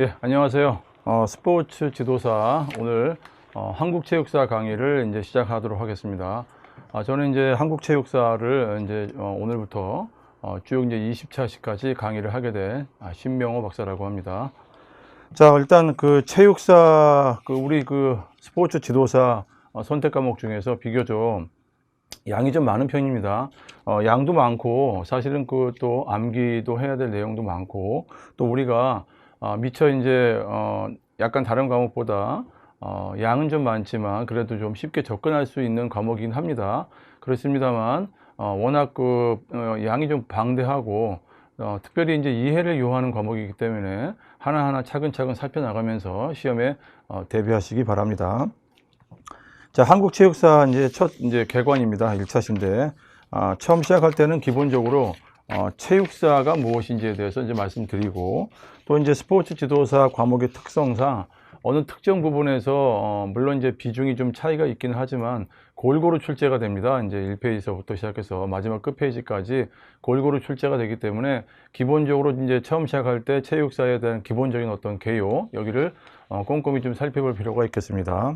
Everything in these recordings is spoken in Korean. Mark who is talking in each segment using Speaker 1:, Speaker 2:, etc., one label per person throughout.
Speaker 1: 예, 안녕하세요. 어, 스포츠 지도사 오늘 어, 한국체육사 강의를 이제 시작하도록 하겠습니다. 아, 저는 이제 한국체육사를 이제 어, 오늘부터 어, 쭉 이제 20차시까지 강의를 하게 된 아, 신명호 박사라고 합니다. 자, 일단 그 체육사 그 우리 그 스포츠 지도사 어, 선택 과목 중에서 비교적 양이 좀 많은 편입니다. 어, 양도 많고 사실은 그 또 암기도 해야 될 내용도 많고 또 우리가 어, 미처 이제 어, 약간 다른 과목보다 어, 양은 좀 많지만 그래도 좀 쉽게 접근할 수 있는 과목이긴 합니다. 그렇습니다만 어, 워낙 그 어, 양이 좀 방대하고 어, 특별히 이제 이해를 요하는 과목이기 때문에 하나하나 차근차근 살펴나가면서 시험에 어, 대비하시기 바랍니다. 자, 한국체육사 이제 첫 이제 개관입니다. 1차 신데 아, 처음 시작할 때는 기본적으로 어, 체육사가 무엇인지에 대해서 이제 말씀드리고 또 이제 스포츠 지도사 과목의 특성상 어느 특정 부분에서 어, 물론 이제 비중이 좀 차이가 있기는 하지만 골고루 출제가 됩니다. 이제 1페이지서부터 시작해서 마지막 끝페이지까지 골고루 출제가 되기 때문에 기본적으로 이제 처음 시작할 때 체육사에 대한 기본적인 어떤 개요 여기를 어, 꼼꼼히 좀 살펴볼 필요가 있겠습니다.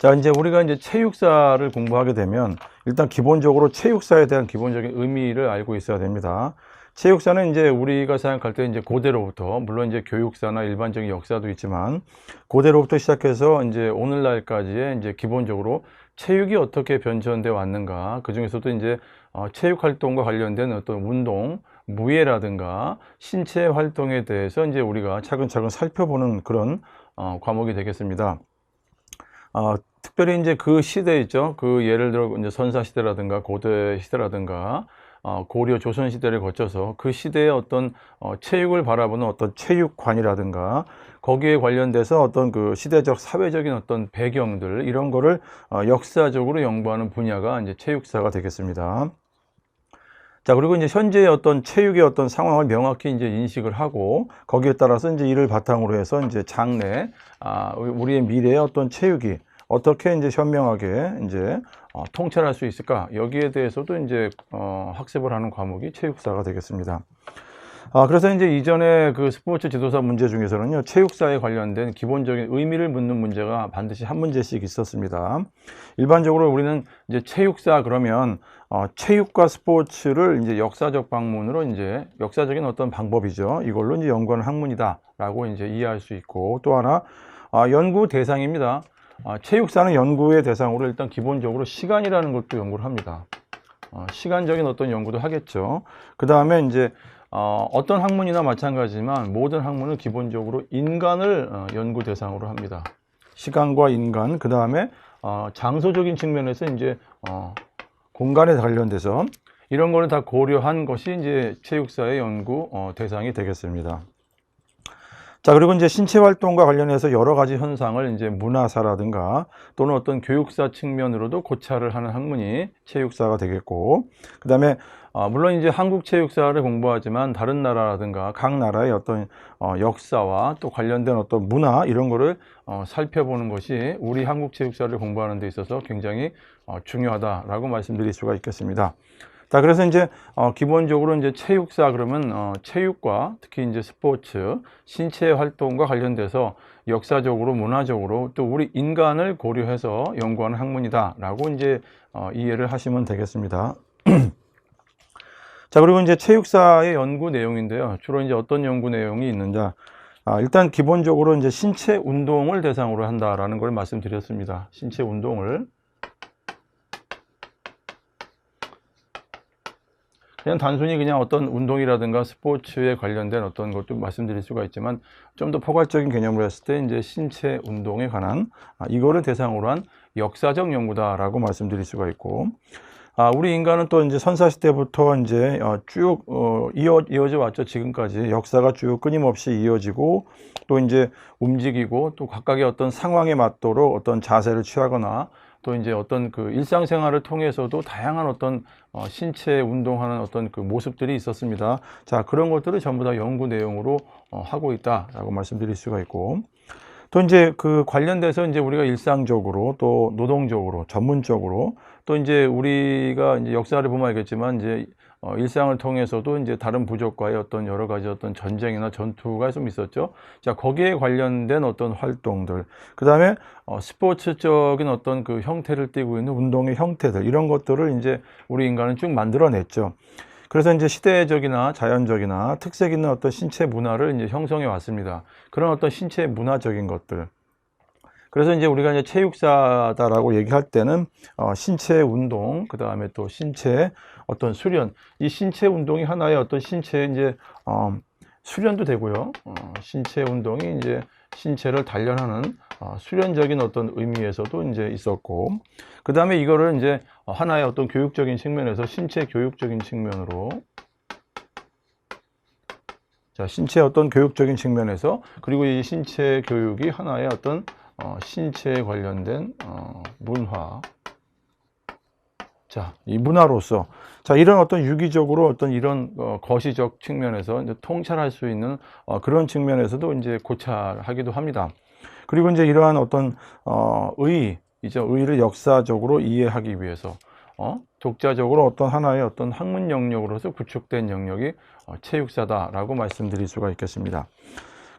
Speaker 1: 자, 이제 우리가 이제 체육사를 공부하게 되면 일단 기본적으로 체육사에 대한 기본적인 의미를 알고 있어야 됩니다. 체육사는 이제 우리가 생각할 때 이제 고대로부터 물론 이제 교육사나 일반적인 역사도 있지만 고대로부터 시작해서 이제 오늘날까지의 이제 기본적으로 체육이 어떻게 변천되어 왔는가 그 중에서도 이제 어, 체육 활동과 관련된 어떤 운동 무예라든가 신체 활동에 대해서 이제 우리가 차근차근 살펴보는 그런 어, 과목이 되겠습니다. 어, 특별히 이제 그 시대 있죠. 그 예를 들어 이제 선사 시대라든가 고대 시대라든가 어, 고려 조선 시대를 거쳐서 그 시대의 어떤 어, 체육을 바라보는 어떤 체육관이라든가 거기에 관련돼서 어떤 그 시대적 사회적인 어떤 배경들 이런 거를 어, 역사적으로 연구하는 분야가 이제 체육사가 되겠습니다. 자, 그리고 이제 현재의 어떤 체육의 어떤 상황을 명확히 이제 인식을 하고 거기에 따라서 이제 이를 바탕으로 해서 이제 장래, 아, 우리의 미래의 어떤 체육이 어떻게 이제 현명하게 이제 어, 통찰할 수 있을까? 여기에 대해서도 이제 어, 학습을 하는 과목이 체육사가 되겠습니다. 아, 그래서 이제 이전에 그 스포츠 지도사 문제 중에서는요, 체육사에 관련된 기본적인 의미를 묻는 문제가 반드시 한 문제씩 있었습니다. 일반적으로 우리는 이제 체육사 그러면, 어, 체육과 스포츠를 이제 역사적 방문으로 이제 역사적인 어떤 방법이죠. 이걸로 이제 연구하는 학문이다라고 이제 이해할 수 있고, 또 하나, 아, 연구 대상입니다. 아, 체육사는 연구의 대상으로 일단 기본적으로 시간이라는 것도 연구를 합니다. 어, 시간적인 어떤 연구도 하겠죠. 그 다음에 이제 어, 어떤 학문이나 마찬가지지만 모든 학문은 기본적으로 인간을 어, 연구 대상으로 합니다. 시간과 인간, 그 다음에 어, 장소적인 측면에서 이제 어, 공간에 관련돼서 이런 거를 다 고려한 것이 이제 체육사의 연구 어, 대상이 되겠습니다. 자, 그리고 이제 신체 활동과 관련해서 여러 가지 현상을 이제 문화사라든가 또는 어떤 교육사 측면으로도 고찰을 하는 학문이 체육사가 되겠고, 그 다음에 어, 물론 이제 한국 체육사를 공부하지만 다른 나라라든가 각 나라의 어떤 어, 역사와 또 관련된 어떤 문화 이런 거를 어, 살펴보는 것이 우리 한국 체육사를 공부하는 데 있어서 굉장히 어, 중요하다라고 말씀드릴 수가 있겠습니다. 자, 그래서 이제 어, 기본적으로 이제 체육사 그러면 어, 체육과 특히 이제 스포츠, 신체 활동과 관련돼서 역사적으로, 문화적으로 또 우리 인간을 고려해서 연구하는 학문이다라고 이제 어, 이해를 하시면 되겠습니다. 자, 그리고 이제 체육사의 연구 내용인데요. 주로 이제 어떤 연구 내용이 있는지, 아, 일단 기본적으로 이제 신체 운동을 대상으로 한다라는 걸 말씀드렸습니다. 신체 운동을. 그냥 단순히 그냥 어떤 운동이라든가 스포츠에 관련된 어떤 것도 말씀드릴 수가 있지만 좀 더 포괄적인 개념으로 했을 때 이제 신체 운동에 관한 아, 이거를 대상으로 한 역사적 연구다라고 말씀드릴 수가 있고 아, 우리 인간은 또 이제 선사시대부터 이제 어, 쭉 어, 이어, 이어져 왔죠. 지금까지 역사가 쭉 끊임없이 이어지고 또 이제 움직이고 또 각각의 어떤 상황에 맞도록 어떤 자세를 취하거나 또 이제 어떤 그 일상생활을 통해서도 다양한 어떤 어, 신체 운동하는 어떤 그 모습들이 있었습니다. 자, 그런 것들을 전부 다 연구 내용으로 어, 하고 있다라고 말씀드릴 수가 있고 또 이제 그 관련돼서 이제 우리가 일상적으로 또 노동적으로 전문적으로 또 이제 우리가 이제 역사를 보면 알겠지만 이제 어, 일상을 통해서도 이제 다른 부족과의 어떤 여러 가지 어떤 전쟁이나 전투가 좀 있었죠. 자, 거기에 관련된 어떤 활동들, 그 다음에 어, 스포츠적인 어떤 그 형태를 띠고 있는 운동의 형태들, 이런 것들을 이제 우리 인간은 쭉 만들어냈죠. 그래서 이제 시대적이나 자연적이나 특색 있는 어떤 신체 문화를 이제 형성해 왔습니다. 그런 어떤 신체 문화적인 것들. 그래서 이제 우리가 이제 체육사다라고 얘기할 때는 어, 신체 운동, 그 다음에 또 신체 어떤 수련, 이 신체 운동이 하나의 어떤 신체 이제 어, 수련도 되고요. 어, 신체 운동이 이제 신체를 단련하는 어, 수련적인 어떤 의미에서도 이제 있었고, 그 다음에 이거를 이제 하나의 어떤 교육적인 측면에서 신체 교육적인 측면으로 자, 신체 어떤 교육적인 측면에서 그리고 이 신체 교육이 하나의 어떤 어, 신체에 관련된 어, 문화. 자, 이 문화로서 자 이런 어떤 유기적으로 어떤 이런 어, 거시적 측면에서 이제 통찰할 수 있는 어, 그런 측면에서도 이제 고찰하기도 합니다. 그리고 이제 이러한 어떤 어, 의, 이제 의를 역사적으로 이해하기 위해서 어? 독자적으로 어떤 하나의 어떤 학문 영역으로서 구축된 영역이 어, 체육사다라고 말씀드릴 수가 있겠습니다.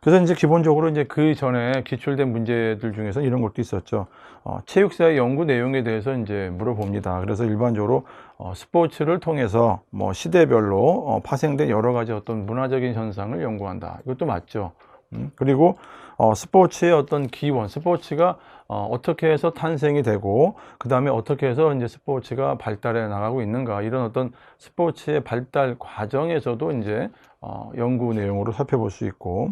Speaker 1: 그래서 이제 기본적으로 이제 그 전에 기출된 문제들 중에서 이런 것도 있었죠. 어, 체육사의 연구 내용에 대해서 이제 물어봅니다. 그래서 일반적으로 어, 스포츠를 통해서 뭐 시대별로 어, 파생된 여러 가지 어떤 문화적인 현상을 연구한다. 이것도 맞죠. 음, 그리고 어, 스포츠의 어떤 기원, 스포츠가 어, 어떻게 해서 탄생이 되고, 그 다음에 어떻게 해서 이제 스포츠가 발달해 나가고 있는가, 이런 어떤 스포츠의 발달 과정에서도 이제 어, 연구 내용으로 살펴볼 수 있고,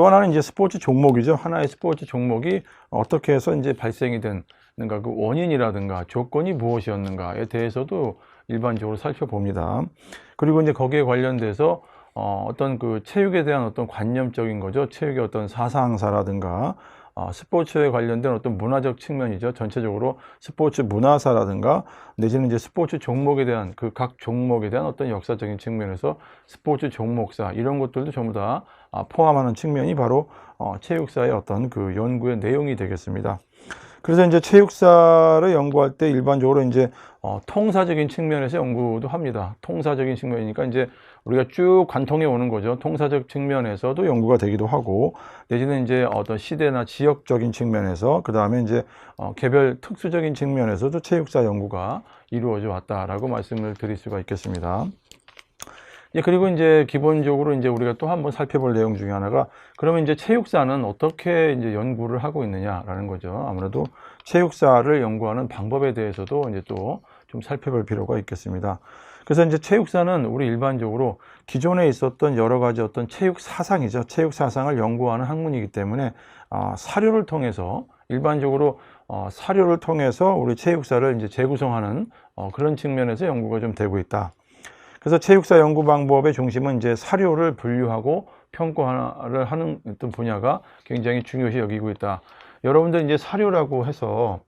Speaker 1: 또 하나는 이제 스포츠 종목이죠. 하나의 스포츠 종목이 어떻게 해서 이제 발생이 됐는가, 그 원인이라든가 조건이 무엇이었는가에 대해서도 일반적으로 살펴봅니다. 그리고 이제 거기에 관련돼서 어, 어떤 그 체육에 대한 어떤 관념적인 거죠. 체육의 어떤 사상사라든가 어, 스포츠에 관련된 어떤 문화적 측면이죠. 전체적으로 스포츠 문화사라든가 내지는 이제 스포츠 종목에 대한 그 각 종목에 대한 어떤 역사적인 측면에서 스포츠 종목사 이런 것들도 전부 다 아, 포함하는 측면이 바로 어, 체육사의 어떤 그 연구의 내용이 되겠습니다. 그래서 이제 체육사를 연구할 때 일반적으로 이제 어, 통사적인 측면에서 연구도 합니다. 통사적인 측면이니까 이제 우리가 쭉 관통해 오는 거죠. 통사적 측면에서도 연구가 되기도 하고, 내지는 이제 어떤 시대나 지역적인 측면에서, 그 다음에 이제 어, 개별 특수적인 측면에서도 체육사 연구가 이루어져 왔다라고 말씀을 드릴 수가 있겠습니다. 예, 그리고 이제 기본적으로 이제 우리가 또 한번 살펴볼 내용 중에 하나가 그러면 이제 체육사는 어떻게 이제 연구를 하고 있느냐라는 거죠. 아무래도 체육사를 연구하는 방법에 대해서도 이제 또 좀 살펴볼 필요가 있겠습니다. 그래서 이제 체육사는 우리 일반적으로 기존에 있었던 여러 가지 어떤 체육 사상이죠. 체육 사상을 연구하는 학문이기 때문에 어, 사료를 통해서 일반적으로 어, 사료를 통해서 우리 체육사를 이제 재구성하는 어, 그런 측면에서 연구가 좀 되고 있다. 그래서 체육사 연구 방법의 중심은 이제 사료를 분류하고 평가를 하는 어떤 분야가 굉장히 중요시 여기고 있다. 여러분들 이제 사료라고 해서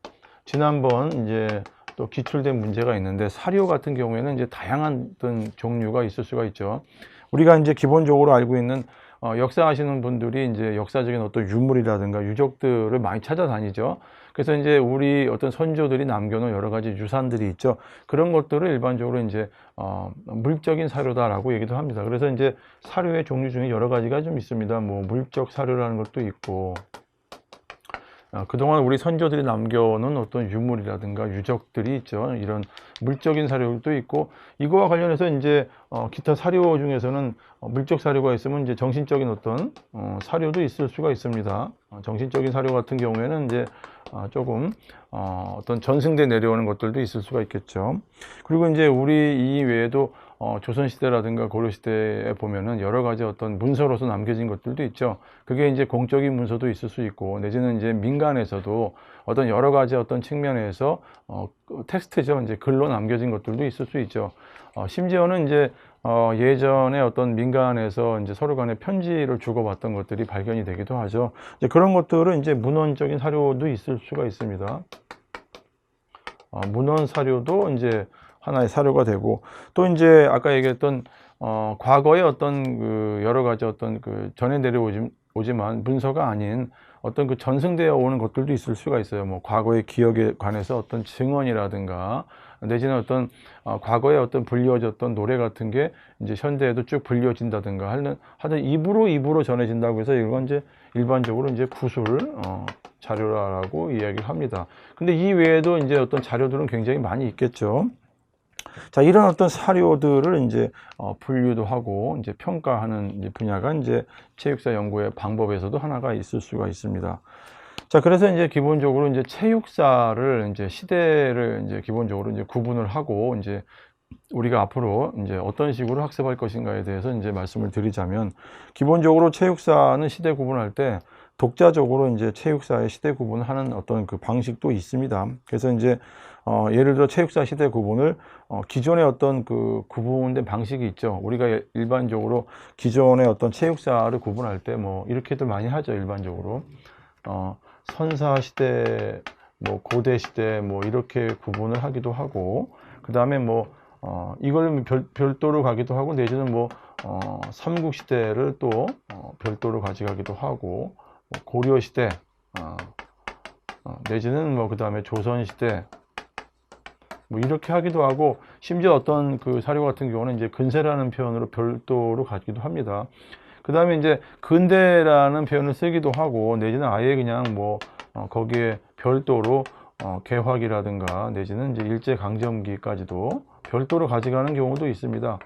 Speaker 1: 지난번 이제 또 기출된 문제가 있는데 사료 같은 경우에는 이제 다양한 어떤 종류가 있을 수가 있죠. 우리가 이제 기본적으로 알고 있는 어, 역사 하시는 분들이 이제 역사적인 어떤 유물이라든가 유적들을 많이 찾아다니죠. 그래서 이제 우리 어떤 선조들이 남겨놓은 여러 가지 유산들이 있죠. 그런 것들을 일반적으로 이제 어, 물적인 사료다라고 얘기도 합니다. 그래서 이제 사료의 종류 중에 여러 가지가 좀 있습니다. 뭐 물적 사료라는 것도 있고 어, 그동안 우리 선조들이 남겨놓은 어떤 유물이라든가 유적들이 있죠. 이런 물적인 사료도 있고 이거와 관련해서 이제 어, 기타 사료 중에서는 어, 물적 사료가 있으면 이제 정신적인 어떤 어, 사료도 있을 수가 있습니다. 어, 정신적인 사료 같은 경우에는 이제 어, 조금 어, 어떤 전승대 내려오는 것들도 있을 수가 있겠죠. 그리고 이제 우리 이 외에도 어, 조선시대라든가 고려시대에 보면은 여러 가지 어떤 문서로서 남겨진 것들도 있죠. 그게 이제 공적인 문서도 있을 수 있고, 내지는 이제 민간에서도 어떤 여러 가지 어떤 측면에서 어, 그 텍스트죠. 이제 글로 남겨진 것들도 있을 수 있죠. 어, 심지어는 이제 어, 예전에 어떤 민간에서 이제 서로 간에 편지를 주고받던 것들이 발견이 되기도 하죠. 이제 그런 것들은 이제 문헌적인 사료도 있을 수가 있습니다. 어, 문헌 사료도 이제 하나의 사료가 되고 또 이제 아까 얘기했던 어, 과거의 어떤 그 여러 가지 어떤 그 전해 내려오지만 문서가 아닌 어떤 그 전승되어 오는 것들도 있을 수가 있어요. 뭐 과거의 기억에 관해서 어떤 증언이라든가 내지는 어떤 어, 과거에 어떤 불리워졌던 노래 같은 게 이제 현대에도 쭉 불리워진다든가 하는 하여튼 입으로 입으로 전해진다고 해서 이건 이제 일반적으로 이제 구술 어, 자료라고 이야기를 합니다. 근데 이 외에도 이제 어떤 자료들은 굉장히 많이 있겠죠. 자, 이런 어떤 사료들을 이제 어, 분류도 하고 이제 평가하는 이제 분야가 이제 체육사 연구의 방법에서도 하나가 있을 수가 있습니다. 자, 그래서 이제 기본적으로 이제 체육사를 이제 시대를 이제 기본적으로 이제 구분을 하고 이제 우리가 앞으로 이제 어떤 식으로 학습할 것인가에 대해서 이제 말씀을 드리자면 기본적으로 체육사는 시대 구분할 때 독자적으로 이제 체육사의 시대 구분을 하는 어떤 그 방식도 있습니다. 그래서 이제 어, 예를 들어 체육사 시대 구분을 어, 기존의 어떤 그 구분된 방식이 있죠. 우리가 일반적으로 기존의 어떤 체육사를 구분할 때 뭐 이렇게들 많이 하죠. 일반적으로 어, 선사 시대, 뭐 고대 시대 뭐 이렇게 구분을 하기도 하고 그 다음에 뭐 어, 이걸 별, 별도로 가기도 하고 내지는 뭐 어, 삼국 시대를 또 어, 별도로 가져가기도 하고 뭐 고려 시대 어, 어, 내지는 뭐 그 다음에 조선 시대 뭐 이렇게 하기도 하고 심지어 어떤 그 사료 같은 경우는 이제 근세라는 표현으로 별도로 가기도 합니다. 그 다음에 이제 근대라는 표현을 쓰기도 하고 내지는 아예 그냥 뭐 어, 거기에 별도로 어, 개화기라든가 내지는 이제 일제 강점기까지도 별도로 가져가는 경우도 있습니다.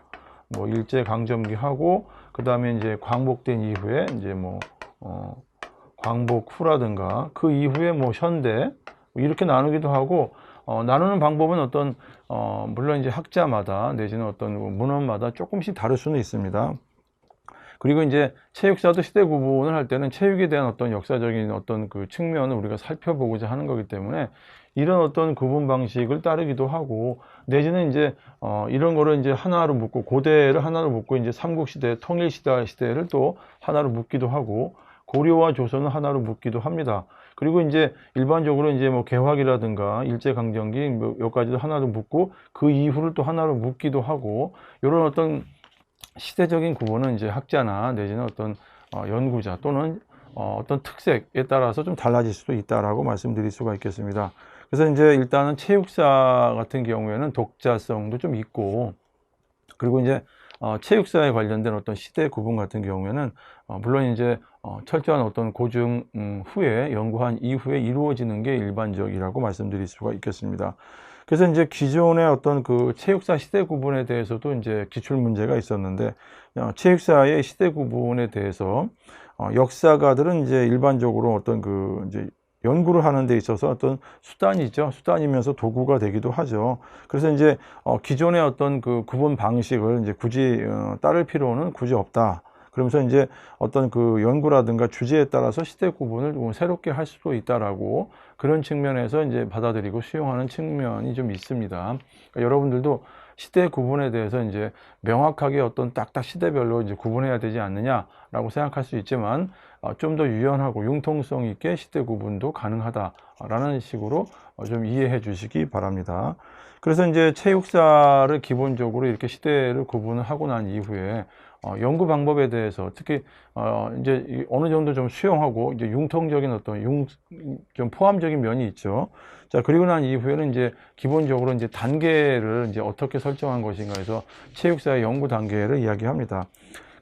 Speaker 1: 뭐 일제 강점기 하고 그 다음에 이제 광복된 이후에 이제 뭐 어, 광복 후라든가 그 이후에 뭐 현대 뭐 이렇게 나누기도 하고 어, 나누는 방법은 어떤 어, 물론 이제 학자마다 내지는 어떤 문헌마다 조금씩 다를 수는 있습니다. 그리고 이제 체육사도 시대 구분을 할 때는 체육에 대한 어떤 역사적인 어떤 그 측면을 우리가 살펴보고자 하는 거기 때문에 이런 어떤 구분 방식을 따르기도 하고 내지는 이제 어 이런 거를 이제 하나로 묶고 고대를 하나로 묶고 이제 삼국시대 통일시대 시대를 또 하나로 묶기도 하고 고려와 조선을 하나로 묶기도 합니다. 그리고 이제 일반적으로 이제 뭐 개화기라든가 일제강점기 뭐 여기까지도 하나로 묶고 그 이후를 또 하나로 묶기도 하고 이런 어떤 시대적인 구분은 이제 학자나 내지는 어떤 어, 연구자 또는 어, 어떤 특색에 따라서 좀 달라질 수도 있다라고 말씀드릴 수가 있겠습니다. 그래서 이제 일단은 체육사 같은 경우에는 독자성도 좀 있고 그리고 이제 어, 체육사에 관련된 어떤 시대 구분 같은 경우에는 어, 물론 이제 어, 철저한 어떤 고증 음, 후에 연구한 이후에 이루어지는 게 일반적이라고 말씀드릴 수가 있겠습니다. 그래서 이제 기존의 어떤 그 체육사 시대 구분에 대해서도 이제 기출 문제가 있었는데 어, 체육사의 시대 구분에 대해서 어, 역사가들은 이제 일반적으로 어떤 그 이제 연구를 하는 데 있어서 어떤 수단이죠. 수단이면서 도구가 되기도 하죠. 그래서 이제 어, 기존의 어떤 그 구분 방식을 이제 굳이 어, 따를 필요는 굳이 없다. 그러면서 이제 어떤 그 연구라든가 주제에 따라서 시대 구분을 좀 새롭게 할 수도 있다라고 그런 측면에서 이제 받아들이고 수용하는 측면이 좀 있습니다. 그러니까 여러분들도 시대 구분에 대해서 이제 명확하게 어떤 딱딱 시대별로 이제 구분해야 되지 않느냐라고 생각할 수 있지만 어, 좀 더 유연하고 융통성 있게 시대 구분도 가능하다라는 식으로 어, 좀 이해해 주시기 바랍니다. 그래서 이제 체육사를 기본적으로 이렇게 시대를 구분을 하고 난 이후에 어, 연구 방법에 대해서 특히 어, 이제 어느 정도 좀 수용하고 이제 융통적인 어떤 융 좀 포함적인 면이 있죠. 자 그리고 난 이후에는 이제 기본적으로 이제 단계를 이제 어떻게 설정한 것인가 해서 체육사의 연구 단계를 이야기합니다.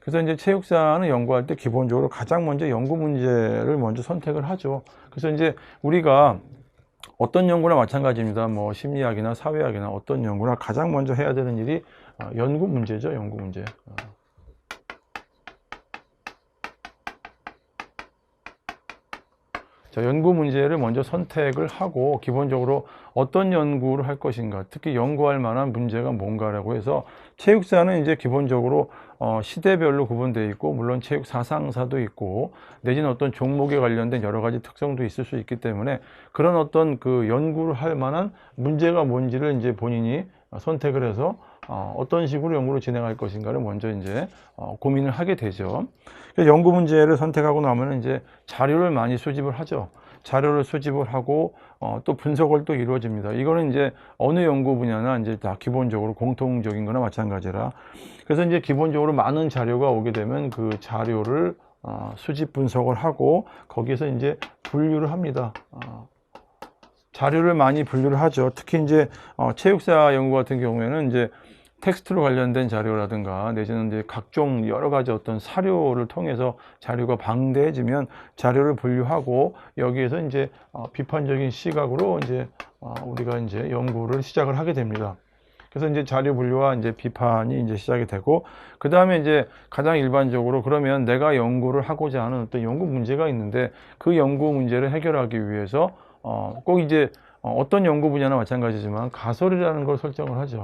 Speaker 1: 그래서 이제 체육사는 연구할 때 기본적으로 가장 먼저 연구 문제를 먼저 선택을 하죠. 그래서 이제 우리가 어떤 연구나 마찬가지입니다. 뭐 심리학이나 사회학이나 어떤 연구나 가장 먼저 해야 되는 일이 어, 연구 문제죠. 연구 문제. 자, 연구 문제를 먼저 선택을 하고 기본적으로 어떤 연구를 할 것인가, 특히 연구할 만한 문제가 뭔가라고 해서 체육사는 이제 기본적으로 어, 시대별로 구분되어 있고 물론 체육 사상사도 있고 내지는 어떤 종목에 관련된 여러 가지 특성도 있을 수 있기 때문에 그런 어떤 그 연구를 할 만한 문제가 뭔지를 이제 본인이 선택을 해서 어, 어떤 식으로 연구를 진행할 것인가를 먼저 이제 어, 고민을 하게 되죠. 연구 문제를 선택하고 나면 이제 자료를 많이 수집을 하죠. 자료를 수집을 하고 어, 또 분석을 또 이루어집니다. 이거는 이제 어느 연구 분야나 이제 다 기본적으로 공통적인 거나 마찬가지라. 그래서 이제 기본적으로 많은 자료가 오게 되면 그 자료를 어, 수집 분석을 하고 거기에서 이제 분류를 합니다. 어, 자료를 많이 분류를 하죠. 특히 이제 어, 체육사 연구 같은 경우에는 이제 텍스트로 관련된 자료라든가 내지는 이제 각종 여러 가지 어떤 사료를 통해서 자료가 방대해지면 자료를 분류하고 여기에서 이제 어, 비판적인 시각으로 이제 어, 우리가 이제 연구를 시작을 하게 됩니다. 그래서 이제 자료 분류와 이제 비판이 이제 시작이 되고 그 다음에 이제 가장 일반적으로 그러면 내가 연구를 하고자 하는 어떤 연구 문제가 있는데 그 연구 문제를 해결하기 위해서 어, 꼭 이제 어, 어떤 연구 분야나 마찬가지지만 가설이라는 걸 설정을 하죠.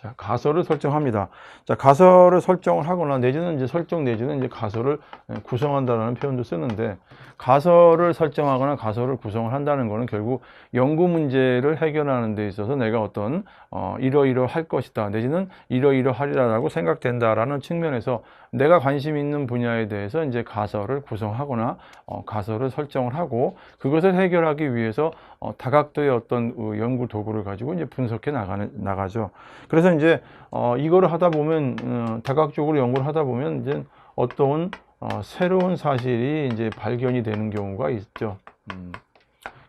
Speaker 1: 자, 가설을 설정합니다. 자, 가설을 설정을 하거나 내지는 이제 설정 내지는 이제 가설을 구성한다라는 표현도 쓰는데 가설을 설정하거나 가설을 구성을 한다는 것은 결국 연구 문제를 해결하는 데 있어서 내가 어떤 어, 이러이러 할 것이다 내지는 이러이러하리라고 생각된다라는 측면에서 내가 관심 있는 분야에 대해서 이제 가설을 구성하거나 어, 가설을 설정을 하고 그것을 해결하기 위해서 어, 다각도의 어떤 어, 연구 도구를 가지고 이제 분석해 나가는 나가죠. 그래서 이제 어, 이거를 하다 보면 어, 다각적으로 연구를 하다 보면 이제 어떤 어, 새로운 사실이 이제 발견이 되는 경우가 있죠. 음.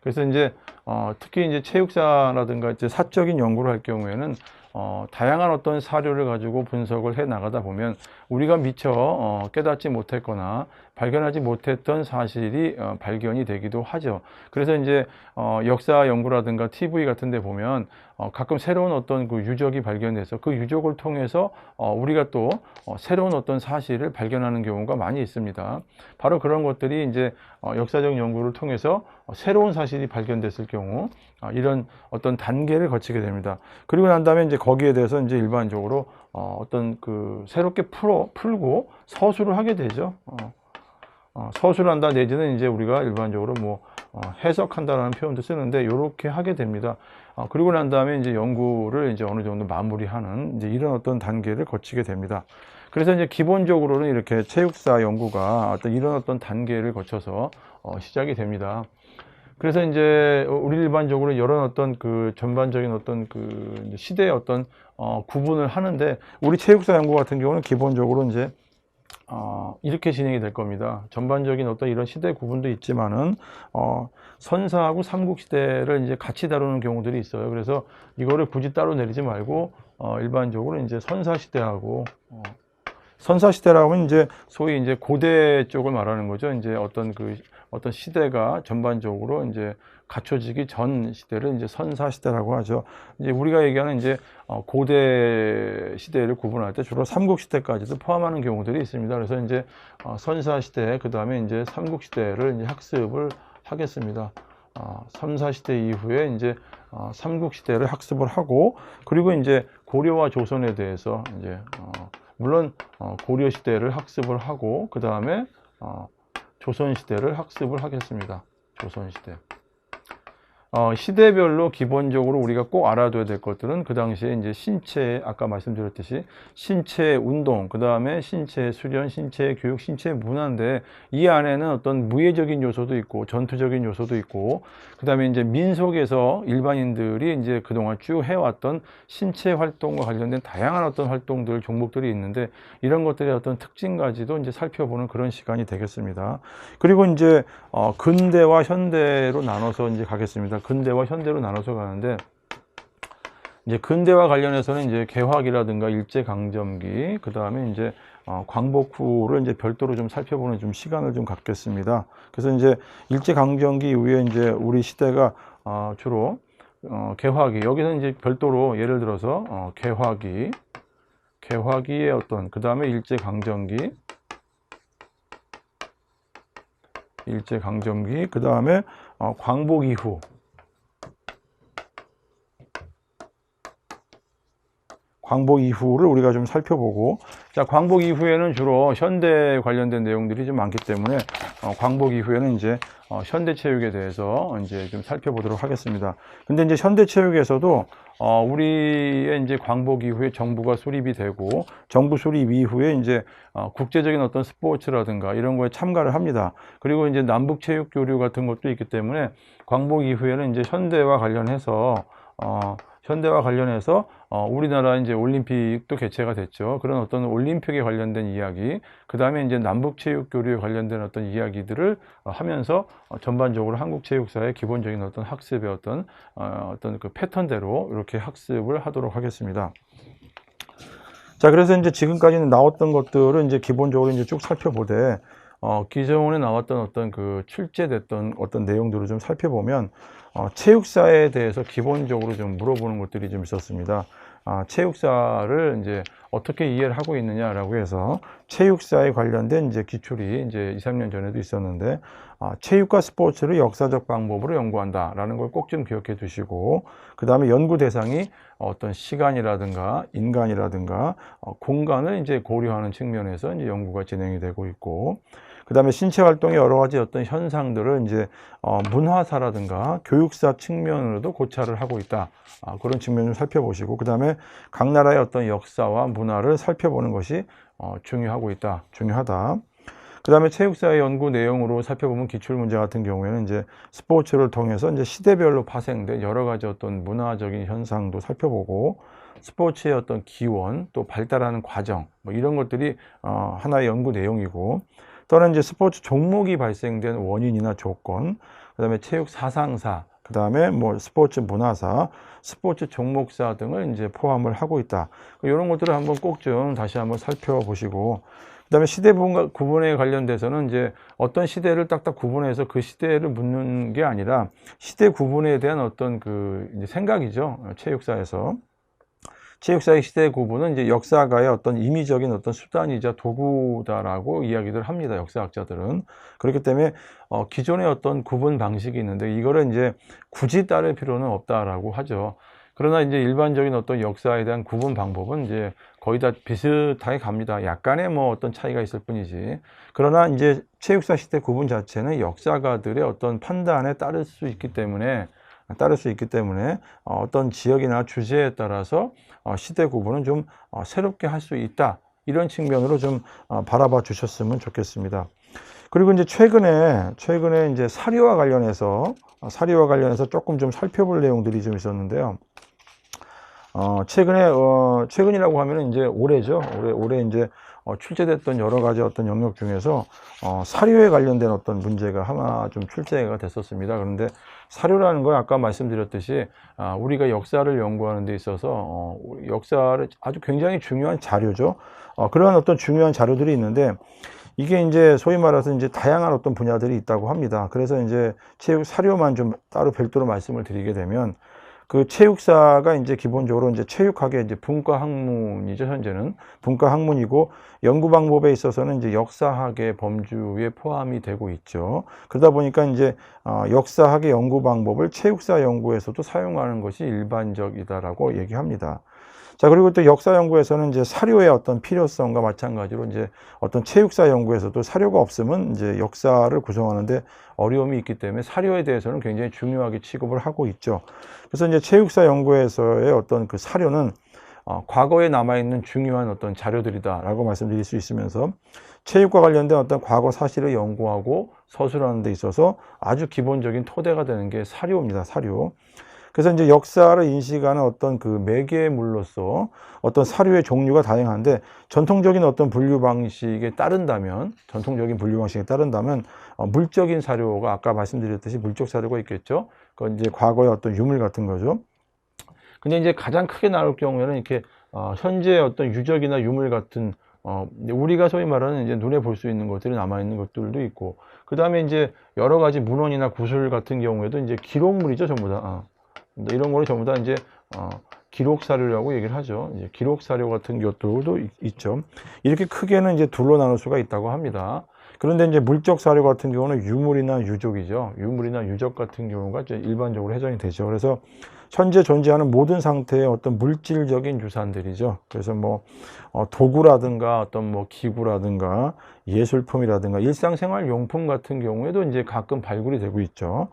Speaker 1: 그래서 이제 어, 특히 이제 체육사라든가 이제 사적인 연구를 할 경우에는 어, 다양한 어떤 사료를 가지고 분석을 해 나가다 보면 우리가 미처 어, 깨닫지 못했거나 발견하지 못했던 사실이 어, 발견이 되기도 하죠. 그래서 이제 어, 역사 연구라든가 TV 같은 데 보면 어, 가끔 새로운 어떤 그 유적이 발견돼서 그 유적을 통해서 어, 우리가 또 어, 새로운 어떤 사실을 발견하는 경우가 많이 있습니다. 바로 그런 것들이 이제 어, 역사적 연구를 통해서 어, 새로운 사실이 발견됐을 경우 어, 이런 어떤 단계를 거치게 됩니다. 그리고 난 다음에 이제 거기에 대해서 이제 일반적으로 어, 어떤 그 새롭게 풀어 풀고 서술을 하게 되죠. 어, 어, 서술을 한다 내지는 이제 우리가 일반적으로 뭐 어, 해석한다라는 표현도 쓰는데 이렇게 하게 됩니다. 어, 그리고 난 다음에 이제 연구를 이제 어느 정도 마무리하는 이제 이런 어떤 단계를 거치게 됩니다. 그래서 이제 기본적으로는 이렇게 체육사 연구가 어떤 이런 어떤 단계를 거쳐서 어, 시작이 됩니다. 그래서 이제 우리 일반적으로 이런 어떤 그 전반적인 어떤 그 시대의 어떤 어, 구분을 하는데 우리 체육사 연구 같은 경우는 기본적으로 이제 어, 이렇게 진행이 될 겁니다. 전반적인 어떤 이런 시대 구분도 있지만은 어, 선사하고 삼국 시대를 이제 같이 다루는 경우들이 있어요. 그래서 이거를 굳이 따로 내리지 말고 어, 일반적으로 이제 선사 시대하고 어, 선사 시대라고 하면 이제 소위 이제 고대 쪽을 말하는 거죠. 이제 어떤 그 어떤 시대가 전반적으로 이제 갖춰지기 전 시대를 이제 선사 시대라고 하죠. 이제 우리가 얘기하는 이제 어, 고대 시대를 구분할 때 주로 삼국 시대까지도 포함하는 경우들이 있습니다. 그래서 이제 어, 선사 시대 그 다음에 이제 삼국 시대를 이제 학습을 하겠습니다. 어, 삼사 시대 이후에 이제 어, 삼국 시대를 학습을 하고 그리고 이제 고려와 조선에 대해서 이제 어, 물론 어, 고려 시대를 학습을 하고 그 다음에 어, 조선 시대를 학습을 하겠습니다. 조선 시대. 어, 시대별로 기본적으로 우리가 꼭 알아둬야 될 것들은 그 당시에 이제 신체, 아까 말씀드렸듯이 신체 운동, 그 다음에 신체 수련, 신체 교육, 신체 문화인데 이 안에는 어떤 무예적인 요소도 있고 전투적인 요소도 있고 그 다음에 이제 민속에서 일반인들이 이제 그동안 쭉 해왔던 신체 활동과 관련된 다양한 어떤 활동들, 종목들이 있는데 이런 것들의 어떤 특징까지도 이제 살펴보는 그런 시간이 되겠습니다. 그리고 이제 어, 근대와 현대로 나눠서 이제 가겠습니다. 근대와 현대로 나눠서 가는데 이제 근대와 관련해서는 이제 개화기라든가 일제강점기 그 다음에 이제 어, 광복 후를 이제 별도로 좀 살펴보는 좀 시간을 좀 갖겠습니다. 그래서 이제 일제강점기 이후에 이제 우리 시대가 어, 주로 어, 개화기 여기서 이제 별도로 예를 들어서 어, 개화기 개화기의 어떤 그 다음에 일제강점기 일제강점기 그 다음에 어, 광복 이후 광복 이후를 우리가 좀 살펴보고 자 광복 이후에는 주로 현대 관련된 내용들이 좀 많기 때문에 어, 광복 이후에는 이제 어, 현대 체육에 대해서 이제 좀 살펴보도록 하겠습니다. 근데 이제 현대 체육에서도 어, 우리의 이제 광복 이후에 정부가 수립이 되고 정부 수립 이후에 이제 어, 국제적인 어떤 스포츠라든가 이런 거에 참가를 합니다. 그리고 이제 남북 체육 교류 같은 것도 있기 때문에 광복 이후에는 이제 현대와 관련해서 어, 현대와 관련해서 어, 우리나라 이제 올림픽도 개최가 됐죠. 그런 어떤 올림픽에 관련된 이야기, 그 다음에 이제 남북체육교류에 관련된 어떤 이야기들을 어, 하면서 어, 전반적으로 한국체육사의 기본적인 어떤 학습의 어떤, 어, 어떤 그 패턴대로 이렇게 학습을 하도록 하겠습니다. 자, 그래서 이제 지금까지는 나왔던 것들을 이제 기본적으로 이제 쭉 살펴보되, 어, 기존에 나왔던 어떤 그 출제됐던 어떤 내용들을 좀 살펴보면, 어, 체육사에 대해서 기본적으로 좀 물어보는 것들이 좀 있었습니다. 아, 체육사를 이제 어떻게 이해를 하고 있느냐라고 해서 체육사에 관련된 이제 기출이 이제 2, 3년 전에도 있었는데 아, 체육과 스포츠를 역사적 방법으로 연구한다라는 걸 꼭 좀 기억해 두시고 그 다음에 연구 대상이 어떤 시간이라든가 인간이라든가 어, 공간을 이제 고려하는 측면에서 이제 연구가 진행이 되고 있고 그 다음에 신체 활동의 여러 가지 어떤 현상들을 이제 어, 문화사라든가 교육사 측면으로도 고찰을 하고 있다. 아, 그런 측면을 살펴보시고 그 다음에 각 나라의 어떤 역사와 문화를 살펴보는 것이 어, 중요하고 있다. 중요하다. 그 다음에 체육사의 연구 내용으로 살펴보면 기출 문제 같은 경우에는 이제 스포츠를 통해서 이제 시대별로 파생된 여러 가지 어떤 문화적인 현상도 살펴보고 스포츠의 어떤 기원 또 발달하는 과정 뭐 이런 것들이 어, 하나의 연구 내용이고 또는 이제 스포츠 종목이 발생된 원인이나 조건, 그 다음에 체육 사상사, 그 다음에 뭐 스포츠 문화사, 스포츠 종목사 등을 이제 포함을 하고 있다. 이런 것들을 한번 꼭 좀 다시 한번 살펴보시고, 그 다음에 시대 구분에 관련돼서는 이제 어떤 시대를 딱딱 구분해서 그 시대를 묻는 게 아니라 시대 구분에 대한 어떤 그 생각이죠. 체육사에서. 체육사의 시대 구분은 이제 역사가의 어떤 임의적인 어떤 수단이자 도구다라고 이야기를 합니다. 역사학자들은. 그렇기 때문에 어, 기존의 어떤 구분 방식이 있는데 이거를 이제 굳이 따를 필요는 없다라고 하죠. 그러나 이제 일반적인 어떤 역사에 대한 구분 방법은 이제 거의 다 비슷하게 갑니다. 약간의 뭐 어떤 차이가 있을 뿐이지. 그러나 이제 체육사 시대 구분 자체는 역사가들의 어떤 판단에 따를 수 있기 때문에 따를 수 있기 때문에 어, 어떤 지역이나 주제에 따라서 어, 시대 구분은 좀 어, 새롭게 할 수 있다. 이런 측면으로 좀 바라봐 주셨으면 좋겠습니다. 그리고 이제 최근에 최근에 이제 사료와 관련해서 사료와 관련해서 조금 좀 살펴볼 내용들이 좀 있었는데요. 어, 최근에 어, 최근이라고 하면은 이제 올해죠. 올해 올해 이제 어, 출제됐던 여러 가지 어떤 영역 중에서 어, 사료에 관련된 어떤 문제가 하나 좀 출제가 됐었습니다. 그런데 사료라는 건 아까 말씀드렸듯이 아, 우리가 역사를 연구하는 데 있어서 어, 역사를 아주 굉장히 중요한 자료죠. 어, 그러한 어떤 중요한 자료들이 있는데 이게 이제 소위 말해서 이제 다양한 어떤 분야들이 있다고 합니다. 그래서 이제 체육 사료만 좀 따로 별도로 말씀을 드리게 되면 그 체육사가 이제 기본적으로 이제 체육학의 이제 분과 학문이죠, 현재는. 분과 학문이고 연구 방법에 있어서는 이제 역사학의 범주에 포함이 되고 있죠. 그러다 보니까 이제 어, 역사학의 연구 방법을 체육사 연구에서도 사용하는 것이 일반적이다라고 얘기합니다. 자, 그리고 또 역사 연구에서는 이제 사료의 어떤 필요성과 마찬가지로 이제 어떤 체육사 연구에서도 사료가 없으면 이제 역사를 구성하는데 어려움이 있기 때문에 사료에 대해서는 굉장히 중요하게 취급을 하고 있죠. 그래서 이제 체육사 연구에서의 어떤 그 사료는 어, 과거에 남아있는 중요한 어떤 자료들이다라고 말씀드릴 수 있으면서 체육과 관련된 어떤 과거 사실을 연구하고 서술하는 데 있어서 아주 기본적인 토대가 되는 게 사료입니다. 사료. 그래서 이제 역사를 인식하는 어떤 그 매개물로서 어떤 사료의 종류가 다양한데 전통적인 어떤 분류 방식에 따른다면 전통적인 분류 방식에 따른다면 어, 물적인 사료가 아까 말씀드렸듯이 물적 사료가 있겠죠. 그건 이제 과거의 어떤 유물 같은 거죠. 근데 이제 가장 크게 나올 경우에는 이렇게 어, 현재 어떤 유적이나 유물 같은 어, 우리가 소위 말하는 이제 눈에 볼 수 있는 것들이 남아있는 것들도 있고, 그 다음에 이제 여러 가지 문헌이나 구술 같은 경우에도 이제 기록물이죠, 전부 다. 어. 이런 거를 전부 다 이제 어, 기록 사료라고 얘기를 하죠. 이제 기록 사료 같은 것들도 있, 죠 이렇게 크게는 이제 둘로 나눌 수가 있다고 합니다. 그런데 이제 물적 사료 같은 경우는 유물이나 유족이죠. 유물이나 유적 같은 경우가 이제 일반적으로 해당이 되죠. 그래서 현재 존재하는 모든 상태의 어떤 물질적인 유산들이죠. 그래서 뭐 어, 도구라든가 어떤 뭐 기구라든가 예술품이라든가 일상생활 용품 같은 경우에도 이제 가끔 발굴이 되고 있죠.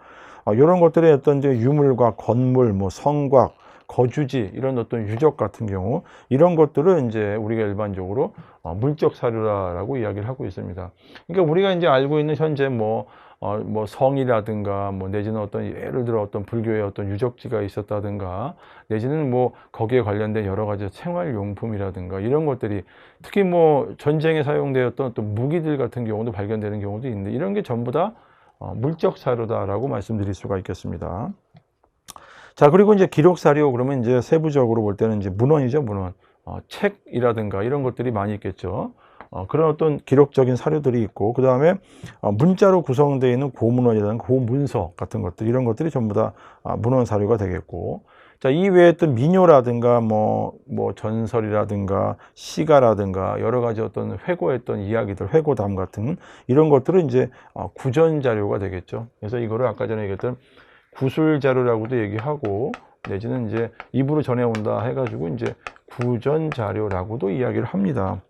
Speaker 1: 어, 이런 것들의 어떤 이제 유물과 건물, 뭐 성곽, 거주지 이런 어떤 유적 같은 경우 이런 것들을 이제 우리가 일반적으로 어, 물적 사료라고 이야기를 하고 있습니다. 그러니까 우리가 이제 알고 있는 현재 뭐 어, 뭐 성이라든가 뭐 내지는 어떤 예를 들어 어떤 불교의 어떤 유적지가 있었다든가 내지는 뭐 거기에 관련된 여러 가지 생활용품이라든가 이런 것들이 특히 뭐 전쟁에 사용되었던 어떤 무기들 같은 경우도 발견되는 경우도 있는데 이런 게 전부 다 어, 물적 사료다라고 말씀드릴 수가 있겠습니다. 자, 그리고 이제 기록 사료 그러면 이제 세부적으로 볼 때는 이제 문헌이죠, 문헌. 어, 책이라든가 이런 것들이 많이 있겠죠. 어, 그런 어떤 기록적인 사료들이 있고, 그 다음에 어, 문자로 구성되어 있는 고문헌이라든가 고문서 같은 것들, 이런 것들이 전부 다 아, 문헌 사료가 되겠고, 자, 이 외에 또 민요라든가 뭐, 뭐 전설이라든가 시가라든가 여러 가지 어떤 회고했던 이야기들, 회고담 같은 이런 것들은 이제 어, 구전 자료가 되겠죠. 그래서 이거를 아까 전에 얘기했던 구술 자료라고도 얘기하고 내지는 이제 입으로 전해온다 해가지고 이제 구전 자료라고도 이야기를 합니다.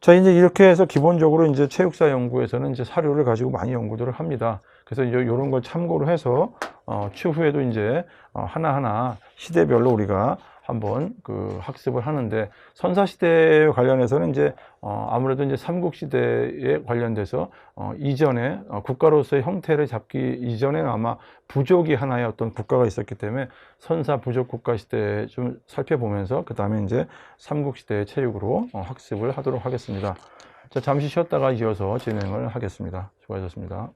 Speaker 1: 자, 이제 이렇게 해서 기본적으로 이제 체육사 연구에서는 이제 사료를 가지고 많이 연구들을 합니다. 그래서 이제 이런 걸 참고로 해서 어, 추후에도 이제 어, 하나하나 시대별로 우리가 한번 그 학습을 하는데 선사 시대에 관련해서는 이제 어, 아무래도 이제 삼국 시대에 관련돼서 어, 이전에 어, 국가로서의 형태를 잡기 이전에는 아마 부족이 하나의 어떤 국가가 있었기 때문에 선사 부족 국가 시대 좀 살펴보면서 그 다음에 이제 삼국 시대의 체육으로 어, 학습을 하도록 하겠습니다. 자, 잠시 쉬었다가 이어서 진행을 하겠습니다. 수고하셨습니다.